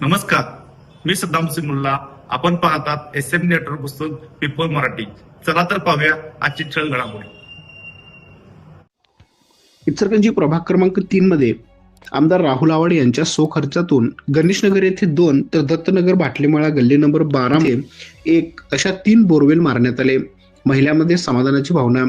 नमस्कार. मी सद्दाम सिमुल्ला मुल्ला आपण पाहतात एस एम नेटवर्क पुस्तक पीपल मराठी. चला तर पाहूया आजची छळ घडामोडी. इचलकरंजी प्रभाग क्रमांक तीन मध्ये आमदार राहुल आवाड यांच्या सोखर्चातून गणेशनगर येथे दोन तर दत्तनगर बाटलीमाळा गल्ली नंबर बारा मध्ये एक अशा तीन बोरवेल मारण्यात आले. महिलांमध्ये समाधानाची भावना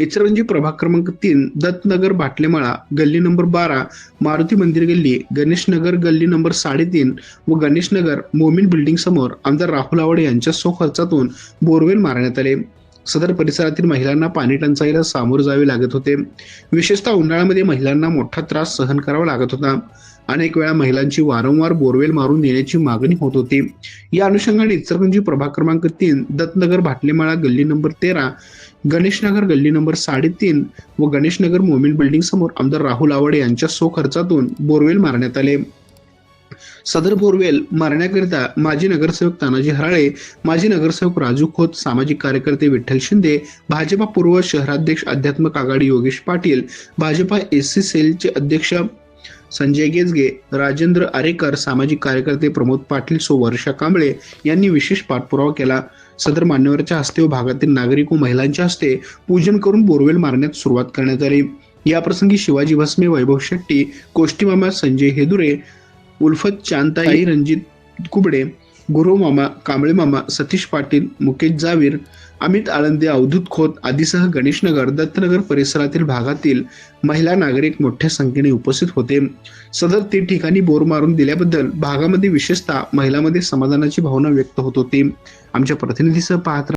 इचरंजी म्हणजे प्रभाग क्रमांक तीन दत्तनगर बाटलेमाळा गल्ली नंबर बारा मारुती मंदिर गल्ली गणेशनगर गल्ली नंबर साडेतीन व गणेशनगर मोमीन बिल्डिंग समोर आमदार राहुल आवडे यांच्या सोखर्चातून बोरवेल मारण्यात आले. सदर परिसरातील महिलांना पाणी टंचाईला सामोरे जावे लागत होते. विशेषतः उन्हाळ्यामध्ये महिलांना मोठा त्रास सहन करावा लागत होता. अनेक वेळा महिलांची वारंवार बोरवेल मारून देण्याची मागणी होत होती. या अनुषंगाने इचलकरंजी प्रभाग क्रमांक तीन दत्तनगर भाटलेमाळा गल्ली नंबर तेरा गणेशनगर गल्ली नंबर साडेतीन व गणेशनगर मोमिन बिल्डिंग समोर आमदार राहुल आवाडे यांच्या सो खर्चातून बोरवेल मारण्यात आले. सदर बोरवेल मारण्याकरिता माजी नगरसेवक तानाजी हराळे माजी नगरसेवक राजू खोत सामाजिक कार्यकर्ते विठ्ठल शिंदे भाजपा पूर्व शहराध्यक्ष अध्यात्मक आघाडी योगेश पाटील भाजपा एस सी सेलचे अध्यक्ष संजय गेजगे राजेंद्र आरेकर सामाजिक कार्यकर्ते प्रमोद पाटील सो वर्षा कांबळे यांनी विशेष पाठपुरावा केला. सदर मान्यवरच्या हस्ते व भागातील नागरिक व महिलांच्या हस्ते पूजन करून बोरवेल मारण्यात सुरुवात करण्यात आली. याप्रसंगी शिवाजी भस्मे वैभव शेट्टी कोष्टीमामा संजय हेदुरे उल्फत चांताई रणजित कुबडे गुरु मामा कांबळे मामा सतीश पाटील मुकेश जावीर अमित आळंदे अवधूत खोत आदीसह गणेशनगर दत्तनगर परिसरातील भागातील महिला नागरिक मोठ्या संख्येने उपस्थित होते. सदर ते ठिकाणी बोर मारून दिल्याबद्दल भागामध्ये विशेषतः महिलांमध्ये समाधानाची भावना व्यक्त होत होती. आमच्या प्रतिनिधीसह पाहत